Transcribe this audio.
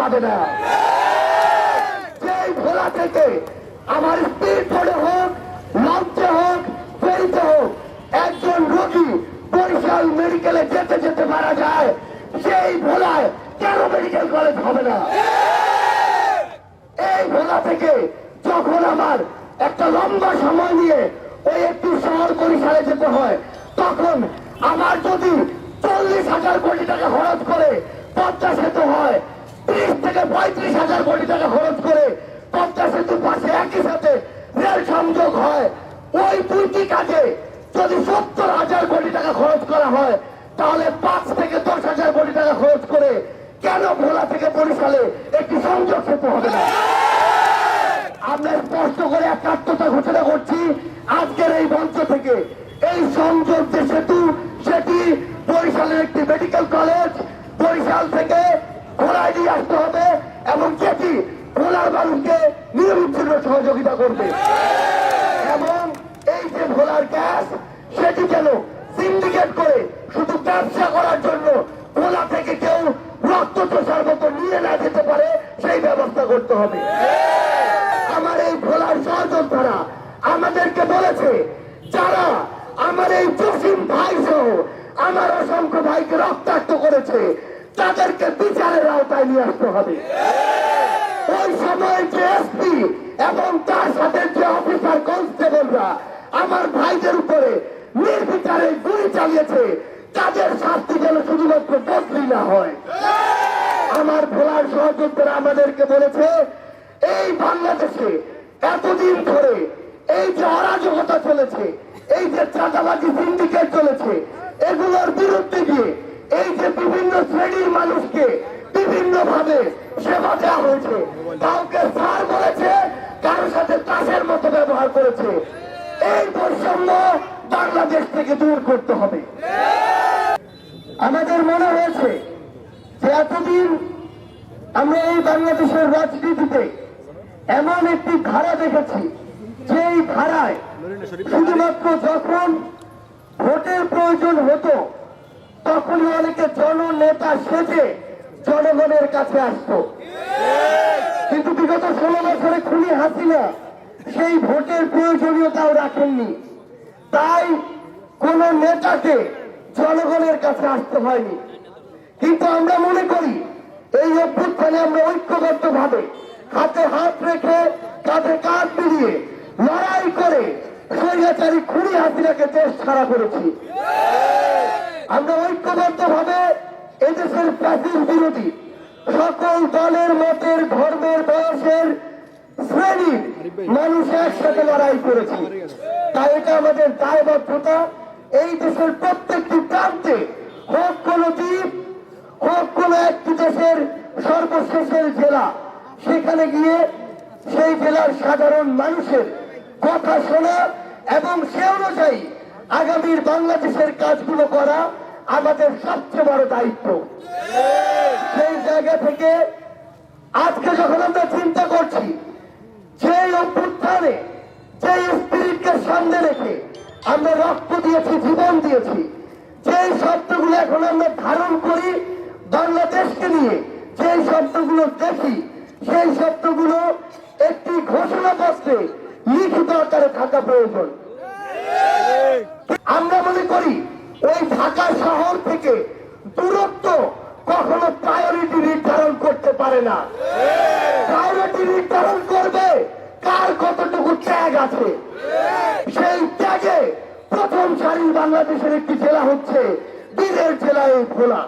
পাবে না। সেই ভোলা থেকে আমার স্পিড বোর্ডে হোক লঞ্চে হোক ফেরিতে হোক, একজন রোগী বরিশাল মেডিকেলে যেতে যেতে মারা যায়, সেই ভোলায় কেন মেডিকেল কলেজ হবে না? এই ভোলা থেকে যখন আমার একটা লম্বা সময় নিয়ে ওই একটু শহর বরিশালে যেতে হয়, তখন আমার যদি চল্লিশ হাজার কোটি টাকা খরচ করে পদ্মা সেতু হয় ত্রিশ থেকে পঁয়ত্রিশ হাজার কোটি টাকা খরচ করে পদ্মা সেতুর পাশে একই সাথে রেল সংযোগ হয়, ওই দুইটি কাজে যদি সত্তর হাজার কোটি টাকা খরচ করা হয়, তাহলে পাঁচ থেকে দশ হাজার কোটি টাকা খরচ করে কেন ভোলা থেকে বরিশালে একটি সংযোগ সেতু হবে না? আমরা স্পষ্ট করে একাত্মতা ঘোষণা করছি, আজকের এই মঞ্চ থেকে এই সংযোগ যে সেতু, সেটি বরিশালের একটি মেডিকেল কলেজ, বরিশাল থেকে ঘোড়ায় নিয়ে আসতে হবে এবং সেটি ভোলার মানুষকে নিরবিচ্ছিন্ন সহযোগিতা করবে। যে গ্যাস সেটি যেন সিন্ডিকেট করে শুধু ব্যবসা করার জন্য ভোলা থেকে কেউ রক্ত চোষার মতো নিয়ে না যেতে পারে, সেই ব্যবস্থা করতে হবে। আমার এই ভোলার সহযোদ্ধারা আমাদেরকে বলেছে, যারা আমার এই জসিম ভাই সহ আমার অসংখ্য ভাইকে রক্তাক্ত করেছে, তাদেরকে বিচারের আওতায় নিয়ে আসতে হবে। ওই সময় যে এসপি এবং তার সাথে যে অফিসার কনস্টেবলরা আমার ভাইদের উপরে নির্বিচারে গুলি চালিয়েছে। তাদের শাস্তি যেন শুধুমাত্র বদলি না হয়। আমার ভোলার সহযোদ্ধারা আমাদেরকে বলেছে, এই বাংলাদেশে এতদিন ধরে এই যে অরাজকতা চলেছে, এই যে চাঁদাবাজি সিন্ডিকেট চলেছে, এগুলোর বিরুদ্ধে গিয়ে এই যে বিভিন্ন শ্রেণির মানুষকে বিভিন্ন ভাবে সেবা দেওয়া হয়েছে। কাউকে সার বলেছে কারোর সাথে তাসের মতো ব্যবহার করেছে। এই বৈষম্য বাংলাদেশ থেকে দূর করতে হবে। আমাদের মনে হয়েছে যে এতদিন আমরা এই বাংলাদেশের রাজনীতিতে এমন একটি ধারা দেখেছি, যেই ধারায় শুধুমাত্র যখন ভোটের প্রয়োজন হতো, তখনই অনেকে জননেতা সেজে জনগণের কাছে আসতো। কিন্তু বিগত ষোলো বছরে খুনি হাসিনা সেই ভোটের প্রয়োজনীয়তাও রাখেননি। তাই কোন নেতাকে জনগণের কাছে আসতে হয়নি। কিন্তু আমরা মনে করি, এই অভ্যুত্থানে আমরা ঐক্যবদ্ধ ভাবে হাতে হাত রেখে কাঁধে কাঁধ মিলিয়ে লড়াই করে স্বৈরাচারী খুনি হাসিনাকে দেশ ছাড়া করেছি। আমরা ঐক্যবদ্ধ ভাবে এদেশের প্রাচীন বিরোধী সকল দলের মতের বয়সের শ্রেণির মানুষ একসাথে লড়াই করেছি। তাই এটা আমাদের দায়বদ্ধতা। এই দেশের প্রত্যেকটি প্রান্তে হোক কোন দ্বীপ, হোক কোন একটি দেশের সর্বশেষের জেলা, সেখানে গিয়ে সেই জেলার সাধারণ মানুষের কথা শোনা এবং সে অনুযায়ী আগামীর বাংলাদেশের কাজগুলো করা আমাদের সবচেয়ে বড় দায়িত্ব। সেই জায়গা থেকে আজকে যখন আমরা চিন্তা করছি যে স্পিরিটকে সামনে রেখে আমরা রক্ত দিয়েছি, জীবন দিয়েছি, যেই শব্দগুলো এখন আমরা ধারণ করি বাংলাদেশকে নিয়ে, যেই শব্দগুলো দেখি, সেই শব্দগুলো একটি ঘোষণাপত্রে লিখিত আকারে থাকা প্রয়োজন। আমরা মনে করি, ওই ঢাকা শহর থেকে দূরত্ব কখনো প্রায়োরিটি নির্ধারণ করতে পারে না। প্রায়োরিটি নির্ধারণ ত্যাগ আছে। সেই ত্যাগে প্রথম সারির বাংলাদেশের একটি জেলা হচ্ছে বীরের জেলায় খোলা